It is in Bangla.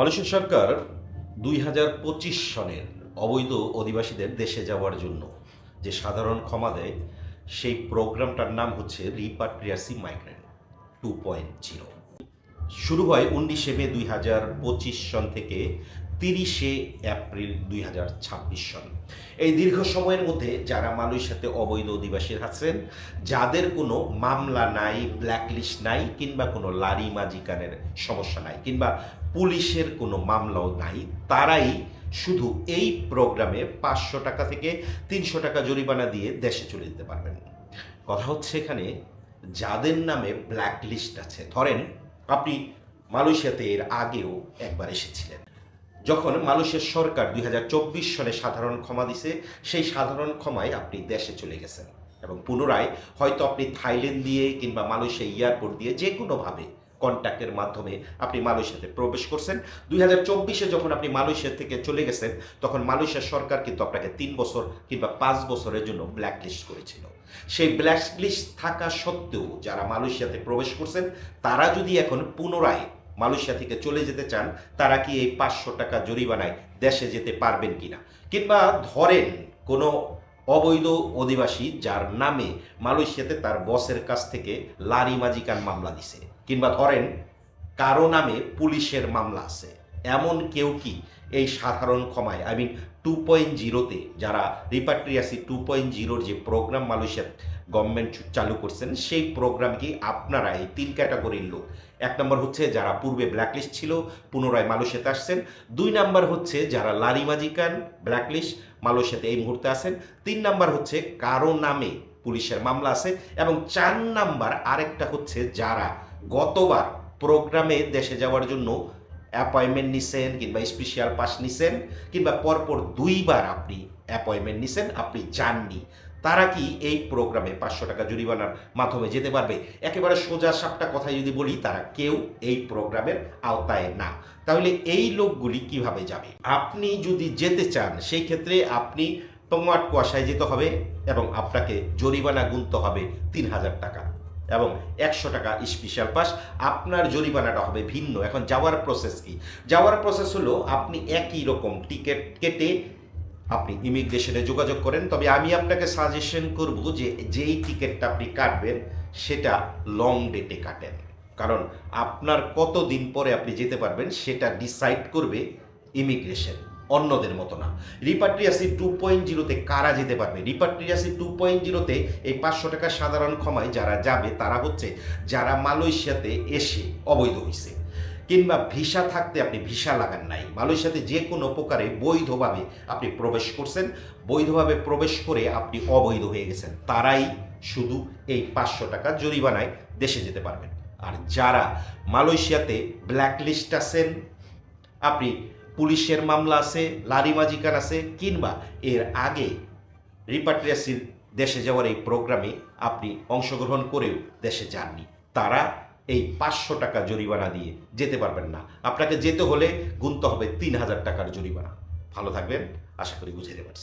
মালয়েশিয়া সরকার দুই হাজার পঁচিশ সনের অবৈধ অধিবাসীদের দেশে যাওয়ার জন্য যে সাধারণ ক্ষমা দেয়, সেই প্রোগ্রামটার নাম হচ্ছে রিপাট্রিয়াসি মাইগ্রেন্ট টু পয়েন্ট জিরো। শুরু হয় উনিশে মে দুই হাজার পঁচিশ সন থেকে তিরিশে এপ্রিল দুই সন এই দীর্ঘ সময়ের মধ্যে যারা মালয়েশিয়াতে অবৈধ অধিবাসী আছেন, যাদের কোনো মামলা নাই ব্ল্যাকলিস্ট নাই, কিংবা কোনো লারি মাজিকানের সমস্যা নাই, কিংবা পুলিশের কোনো মামলাও নাই, তারাই শুধু এই প্রোগ্রামে পাঁচশো টাকা থেকে তিনশো টাকা জরিমানা দিয়ে দেশে চলে যেতে পারবেন। কথা হচ্ছে এখানে, যাদের নামে ব্ল্যাক লিস্ট আছে, ধরেন আপনি মালয়েশিয়াতে এর আগেও একবার এসেছিলেন। যখন মালয়েশিয়ার সরকার দুই হাজার চব্বিশ সালে সাধারণ ক্ষমা দিছে, সেই সাধারণ ক্ষমায় আপনি দেশে চলে গেছেন। এবং পুনরায় হয়তো আপনি থাইল্যান্ড দিয়ে কিংবা মালয়েশিয়া এয়ারপোর্ট দিয়ে যে কোনোভাবে কন্ট্যাক্টের মাধ্যমে আপনি মালয়েশিয়াতে প্রবেশ করছেন। দুই হাজার চব্বিশে যখন আপনি মালয়েশিয়া থেকে চলে গেছেন, তখন মালয়েশিয়ার সরকার কিন্তু আপনাকে তিন বছর কিংবা পাঁচ বছরের জন্য ব্ল্যাক লিস্ট করেছিল। সেই ব্ল্যাক লিস্ট থাকা সত্ত্বেও যারা মালয়েশিয়াতে প্রবেশ করছেন, তারা যদি এখন পুনরায় মালয়েশিয়া থেকে চলে যেতে চান, তারা কি এই পাঁচশো টাকা জরিমানায় দেশে যেতে পারবেন কি না কিংবা ধরেন কোনো অবৈধ অধিবাসী যার নামে মালয়েশিয়াতে তার বসের কাছ থেকে লারি মাজিকান মামলা দিছে, কিংবা ধরেন কারও নামে পুলিশের মামলা আছে এমন কেউ কি? এই সাধারণ ক্ষমায় আই মিন টু পয়েন্ট জিরোতে যারা রিপাট্রিয়াসি টু পয়েন্ট জিরোর যে প্রোগ্রাম মালয়েশিয়া গভর্নমেন্ট চালু করছেন, সেই প্রোগ্রাম কি আপনারা এই তিন ক্যাটাগরির লোক? এক নম্বর হচ্ছে যারা পূর্বে ব্ল্যাকলিস্ট ছিল, পুনরায় মালয়েশিয়াতে আসছেন। দুই নাম্বার হচ্ছে যারা লারি মাজিকান ব্ল্যাকলিস্ট মালয়েশিয়াতে এই মুহূর্তে আছেন। তিন নাম্বার হচ্ছে কারও নামে পুলিশের মামলা আছে। এবং চার নাম্বার আরেকটা হচ্ছে যারা গতবার প্রোগ্রামে দেশে যাওয়ার জন্য অ্যাপয়েন্টমেন্ট নিছেন কিংবা স্পেশাল পাস নিছেন কিংবা পরপর দুইবার আপনি অ্যাপয়েন্টমেন্ট নিছেন, আপনি যাননি, তারা কি এই প্রোগ্রামে পাঁচশো টাকা জরিমানার মাধ্যমে যেতে পারবে? একেবারে সোজা সাপটা কথা যদি বলি, তারা কেউ এই প্রোগ্রামের আওতায় না। তাহলে এই লোকগুলি কীভাবে যাবে? আপনি যদি যেতে চান, সেই ক্ষেত্রে আপনি তোমার কুয়াশায় যেতে হবে এবং আপনাকে জরিমানা গুনতে হবে তিন হাজার টাকা। এবং একশো টাকা স্পেশাল পাস আপনার জরিমানাটা হবে ভিন্ন। এখন যাওয়ার প্রসেস কি? যাওয়ার প্রসেস হলো আপনি একই রকম টিকিট কেটে আপনি ইমিগ্রেশনে যোগাযোগ করেন। তবে আমি আপনাকে সাজেশন করব যে যেই টিকিটটা আপনি কাটবেন, সেটা লং ডেটে কাটেন। কারণ আপনার কত দিন পরে আপনি যেতে পারবেন, সেটা ডিসাইড করবে ইমিগ্রেশন অন্যদের মতো না। রিপাট্রিয়াসি টু পয়েন্ট জিরোতে কারা যেতে পারবে? রিপাট্রিয়াসি টু পয়েন্ট জিরোতে এই পাঁচশো টাকা সাধারণ ক্ষমায় যারা যাবে, তারা হচ্ছে যারা মালয়েশিয়াতে এসে অবৈধ হয়েছে কিংবা ভিসা থাকতে আপনি ভিসা লাগান নাই। মালয়েশিয়াতে যে কোনো প্রকারে বৈধভাবে আপনি প্রবেশ করছেন। বৈধভাবে প্রবেশ করে আপনি অবৈধ হয়ে গেছেন। তারাই শুধু এই পাঁচশো টাকা জরিমানায় দেশে যেতে পারবেন। আর যারা মালয়েশিয়াতে ব্ল্যাকলিস্ট আছেন, আপনি পুলিশের মামলা আছে লারি মাজিকার আছে, কিংবা এর আগে রিপাট্রিয়াসির দেশে যাওয়ার এই প্রোগ্রামে আপনি অংশগ্রহণ করেও দেশে যাননি। তারা এই পাঁচশো টাকা জরিমানা দিয়ে যেতে পারবেন না। আপনাকে যেতে হলে গুনতে হবে তিন হাজার টাকার জরিমানা। ভালো থাকবেন, আশা করি বুঝে পারছি